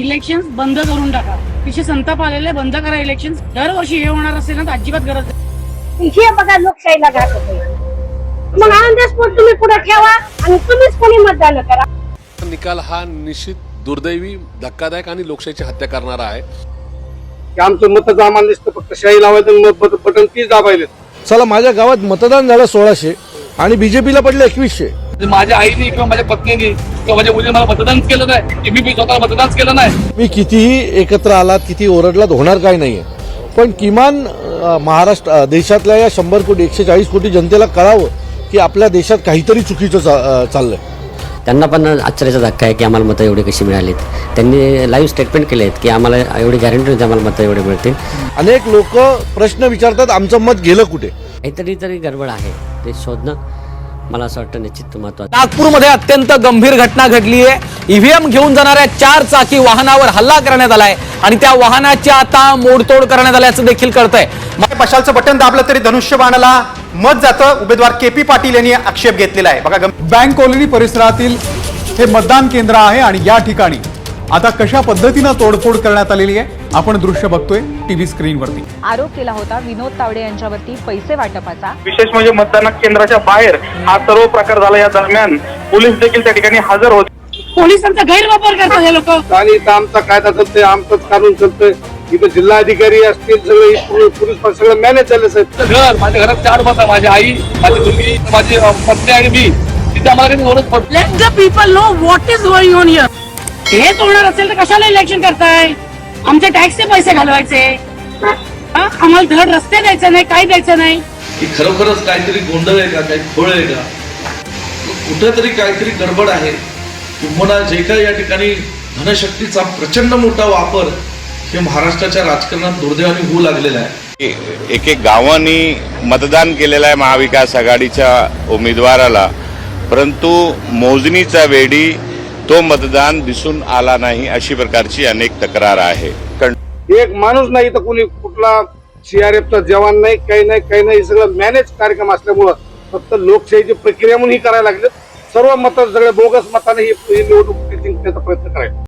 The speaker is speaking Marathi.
इलेक्शन बंद करून टाका. तिचे संताप आलेले बंद करा इलेक्शन दरवर्षी हे होणार असेल ना तर अजिबात गरज नाही. हे बघा लोकशाहीला घात होते. मग स्पॉट तुम्ही पुढे ठेवा आणि तुम्हीच कोणी मतदान करा. निकाल हा निश्चित दुर्दैवी धक्कादायक आणि लोकशाहीची हत्या करणारा आहे. की आमचं मतच आम्हाला दिसतं फक्त शाही लावायचं बटन तीच दाबायले चला माझ्या गावात मतदान झालं सोळाशे आणि बीजेपीला पडले एकवीसशे. माझ्या आईने किंवा माझ्या पत्नीने किंवा माझ्या मुलीने मला मतदान केलं नाही. मी स्वतः मतदान केलं नाही. मी कितीही एकत्र आलात किती ओरडलात होणार काय नाहीये. पण किमान महाराष्ट्र देशातल्या या शंभर कोटी एकशे चाळीस कोटी जनतेला कळावं की आपल्या देशात काहीतरी चुकीचं चा- चाललंय. त्यांना पण आश्चर्याचा धक्का आहे की आम्हाला मतं एवढी कशी मिळालीत. त्यांनी लाईव्ह स्टेटमेंट केले आहेत की आम्हाला एवढी गॅरंटी होती आम्हाला मतं एवढे मिळतील. अनेक लोक प्रश्न विचारतात आमचं मत गेलं कुठे? काहीतरी तरी गडबड आहे. ते शोधणं मला असं वाटतं निश्चित महत्वाचं. नागपूरमध्ये अत्यंत गंभीर घटना घडली आहे. ईव्हीएम घेऊन जाणाऱ्या चार चाकी वाहनावर हल्ला करण्यात आलाय आणि त्या वाहनाची आता मोडतोड करण्यात आल्याचं देखील कळतंय. मशालचं बटन दाबलं तरी धनुष्यबाणाला मत जातं. उमेदवार के पी पाटील यांनी आक्षेप घेतलेला आहे. बघा बँक कॉलनी परिसरातील हे मतदान केंद्र आहे आणि या ठिकाणी आता कशा पद्धतीनं तोडफोड करण्यात आलेली आहे? आपण दृश्य बघतोय टीव्ही स्क्रीनवरती. आरोप केला होता विनोद तावडे यांच्यावरती पैसे वाटपाचा. विशेष म्हणजे मतदान केंद्राच्या बाहेर हा सर्व प्रकार झाला. या दरम्यान पोलीस देखील त्या ठिकाणी हजर होते. पोलिसांचा गैरवापर करतात हे लोक. आणि इथं आमचा कायदा चालतोय आमचंच कानून चालतंय. इथं जिल्हाधिकारी असतील सगळे पोलीस सगळं मॅनेज झालं साहेब माझं घर माझ्या घरात चार आहे माझी आई माझी मुलगी माझी पत्नी आणि मी. तिथे आम्हाला काही गरज पडत let the people know what is going on here हेच होणार असेल तर कशाला इलेक्शन करताय? आमचे टॅक्सचे पैसे घालवायचे. हा? आम्हाला धड रस्ते द्यायचे नाही काय द्यायचं नाही. की खरोखरच काहीतरी गोंधळ आहे का काही खोळ आहे का? कुठेतरी काहीतरी गडबड आहे. तुम्हाला जे काही या ठिकाणी धनशक्तीचा प्रचंड मोठा वापर हे महाराष्ट्राच्या राजकारणात दुर्दैवाने होऊ लागलेला आहे. एक एक गावांनी मतदान केलेलं आहे महाविकास आघाडीच्या उमेदवाराला. परंतु मोजणीच्या वेळी तो मतदान दिसून आला नाही अशी प्रकारची अनेक तक्रार आहे. कारण एक माणूस नाही तर कोणी कुठला सीआरएफचा जवान नाही काही नाही काही नाही हे सगळं मॅनेज कार्यक्रम असल्यामुळं फक्त लोकशाहीची प्रक्रिया म्हणून ही करायला लागली. सर्व मत सगळ्या बोगस मताने ही ही निवडणूक जिंकण्याचा प्रयत्न करायला